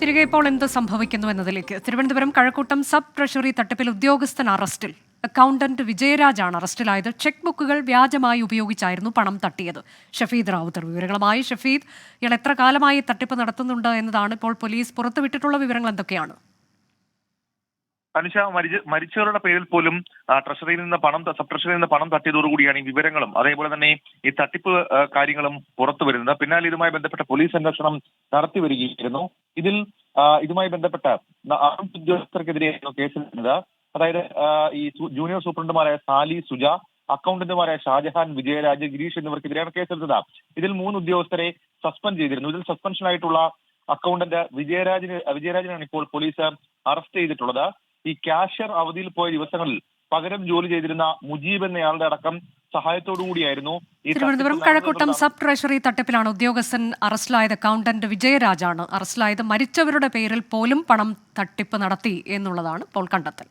തിരികെ ഇപ്പോൾ എന്ത് സംഭവിക്കുന്നു എന്നതിലേക്ക്. തിരുവനന്തപുരം കഴക്കൂട്ടം സബ് ട്രഷറി തട്ടിപ്പിൽ ഉദ്യോഗസ്ഥൻ അറസ്റ്റിൽ. അക്കൗണ്ടന്റ് വിജയരാജാണ് അറസ്റ്റിലായത്. ചെക്ക് ബുക്കുകൾ വ്യാജമായി ഉപയോഗിച്ചായിരുന്നു പണം തട്ടിയത്. ഷഫീദ് റാവുത്തർ വിവരങ്ങളുമായി. ഷഫീദ് ഇയാൾ എത്ര കാലമായി തട്ടിപ്പ് നടത്തുന്നുണ്ട് എന്നതാണ് ഇപ്പോൾ പോലീസ് പുറത്തുവിട്ടിട്ടുള്ള വിവരങ്ങൾ എന്തൊക്കെയാണ്? അനുഷ മരിച്ച മരിച്ചവരുടെ പേരിൽ പോലും ട്രഷറിയിൽ നിന്ന് പണം സബ് ട്രഷറിയിൽ നിന്ന് പണം തട്ടിയതോടുകൂടിയാണ് ഈ വിവരങ്ങളും. അതേപോലെ തന്നെ ഈ തട്ടിപ്പ് കാര്യങ്ങളും പുറത്തു വരുന്നത്. പിന്നാലെ ഇതുമായി ബന്ധപ്പെട്ട പോലീസ് അന്വേഷണം നടത്തി വരികയായിരുന്നു. ഇതിൽ ഇതുമായി ബന്ധപ്പെട്ട ഉദ്യോഗസ്ഥർക്കെതിരെയായിരുന്നു കേസെടുക്കുന്നത് അതായത് ഈ ജൂനിയർ സൂപ്രണ്ടുമാരായ സാലി സുജ അക്കൗണ്ടന്റുമാരായ ഷാജഹാൻ വിജയരാജ് ഗിരീഷ് എന്നിവർക്കെതിരെയാണ് കേസെടുത്തത് ഇതിൽ മൂന്ന് ഉദ്യോഗസ്ഥരെ സസ്പെൻഡ് ചെയ്തിരുന്നു. ഇതിൽ സസ്പെൻഷനായിട്ടുള്ള അക്കൗണ്ടന്റ് വിജയരാജിന് വിജയരാജിനാണ് ഇപ്പോൾ പോലീസ് അറസ്റ്റ് ചെയ്തിട്ടുള്ളത്. ഈ കാഷ്യർ അവധിയിൽ പോയ ദിവസങ്ങളിൽ പകരം ജോലി ചെയ്തിരുന്ന മുജീബ് എന്നയാളുടെ അടക്കം സഹായത്തോടുകൂടിയായിരുന്നു തിരുവനന്തപുരം കഴക്കൂട്ടം സബ് ട്രഷറി തട്ടിപ്പിലാണ് ഉദ്യോഗസ്ഥൻ അറസ്റ്റിലായത്. അക്കൗണ്ടന്റ് വിജയരാജാണ് അറസ്റ്റിലായത്. മരിച്ചവരുടെ പേരിൽ പോലും പണം തട്ടിപ്പ് നടത്തി എന്നുള്ളതാണ് ഇപ്പോൾ കണ്ടെത്തൽ.